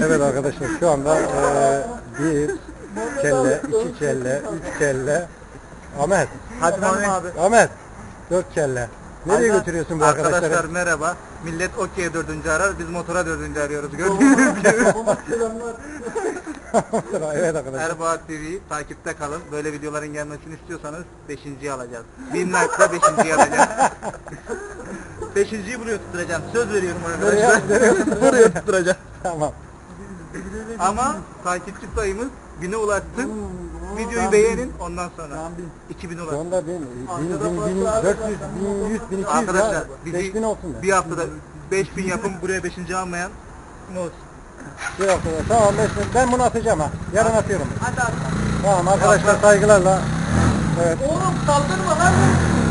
Evet arkadaşlar şu anda eee bir kelle, iki kelle, üç kelle. Ahmet. Hadi Mami. abi. Ahmet. Dört kelle. Nereye Allah- götürüyorsun bu Arkadaşlar arkadaşları? merhaba. Millet okey'e dördüncü arar, biz motora dördüncü arıyoruz. Gördüğünüz gibi. evet arkadaşlar. Erbaa TV takipte kalın. Böyle videoların gelmesini istiyorsanız beşinciyi alacağız. Bin like'da beşinciyi alacağız. beşinciyi buraya tutturacağım. Söz veriyorum arkadaşlar. buraya tutturacağım. Tamam. Ama takipçi sayımız bine ulaşsın. Videoyu beğenin ondan sonra. 2000 Şu ulaşsın. anda bin, bin, bin, bin, 400, bin, 100, 1200 Arkadaşlar bizi 5000 olsun da. bir haftada 5000 yapın buraya 5. almayan ne olsun? Bir haftada. Tamam ben, ben bunu atacağım ha. Yarın atıyorum. Hadi abi. Tamam arkadaşlar saygılarla. Evet. Oğlum saldırma lan.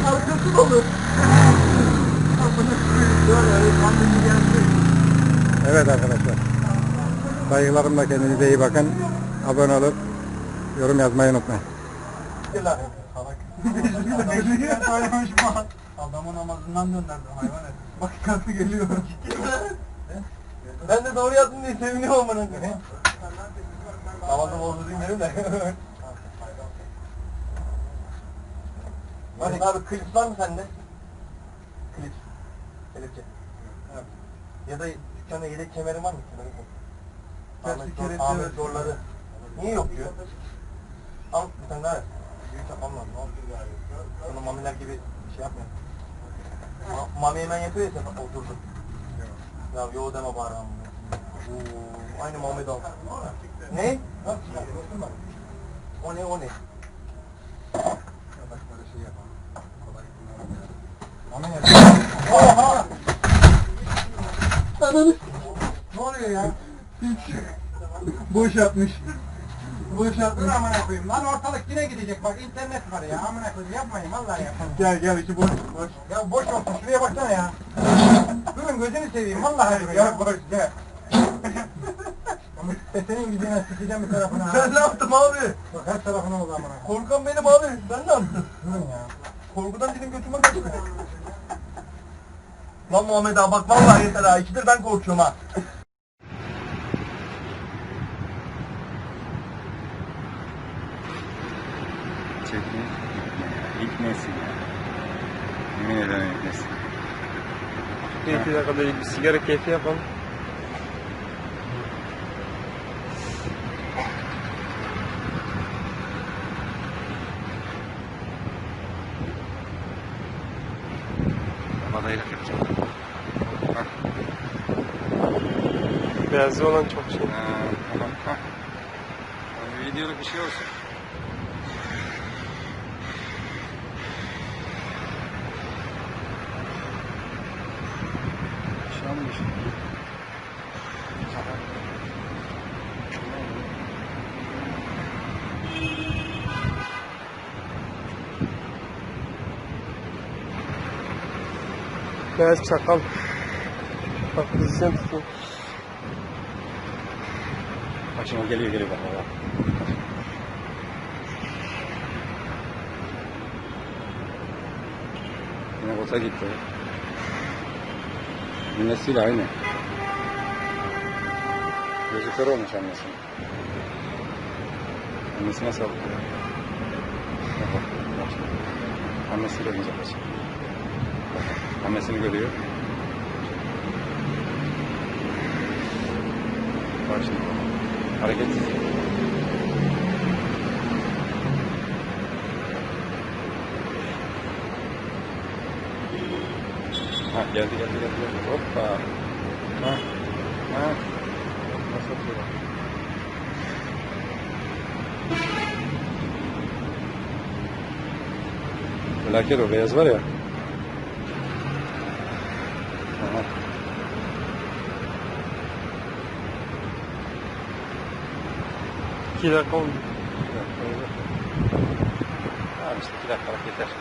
Arkası dolu. Evet arkadaşlar. Saygılarımla kendinize iyi bakın. Abone olup yorum yazmayı unutmayın. Adamın namazından döndürdüm hayvan et. Bak kalktı geliyor. Ben de doğru yazdım diye seviniyorum amına koyayım. Namazı bozdurayım dedim de. Hadi abi klips var mı sende? Klips. Kelepçe. Ya da dükkanda yedek kemerin var mı? Ahmet, zor, Ahmet zorladı. Niye yok diyor? Al bir tane daha. Büyük yapmam lazım. Sonra mamiler gibi şey yapmayalım. Ma mami hemen yapıyor ya sen oturdun. Ya yo deme bari amına. Oo, aynı Muhammed al. Ne? O ne o ne? Oha! Ananı. Ne oluyor ya? Boş yapmış. Boş yaptın amına koyayım. Lan ortalık yine gidecek bak internet var ya amına koyayım yapmayın vallahi yapmayın. Gel gel içi boş boş. Ya boş olsun şuraya baksana ya. Durun gözünü seveyim vallahi durun ya. boş gel. Senin gidiğine sıkacağım bir tarafına. Ben ne yaptım abi? Bak her tarafına oldu amına. Korkan benim abi. Ben ne yaptım? Durun ya. Korkudan dilim götüme kaçtı. Lan Muhammed abi bak vallahi yeter ha. İkidir ben korkuyorum ha. Çekin. İlk ya. Yemin ederim ilk nesil. Bir dakika böyle bir sigara keyfi yapalım. Yapacağım. Bak. Beyazlı olan çok şey. Ha, tamam. Ha. Videoluk bir şey olsun. Şu an bir şey. Beyaz çakal. Bak dizisini tutayım. Bak şimdi geliyor geliyor bak bak. Yine bota gitti. Annesiyle aynı. Gözü kör olmuş annesi. Annesi nasıl bakıyor? Bak bak. Annesiyle uzaklaşıyor. Bak, bak. Annesini görüyor. Bak şimdi. Hareket. Ha geldi geldi geldi geldi. Hoppa. Ha. Ha. Nasıl atıyor? Felaket o beyaz var ya. Aha. İki dakika oldu. Bir dakika oldu. Tamam işte iki dakikalık yeter.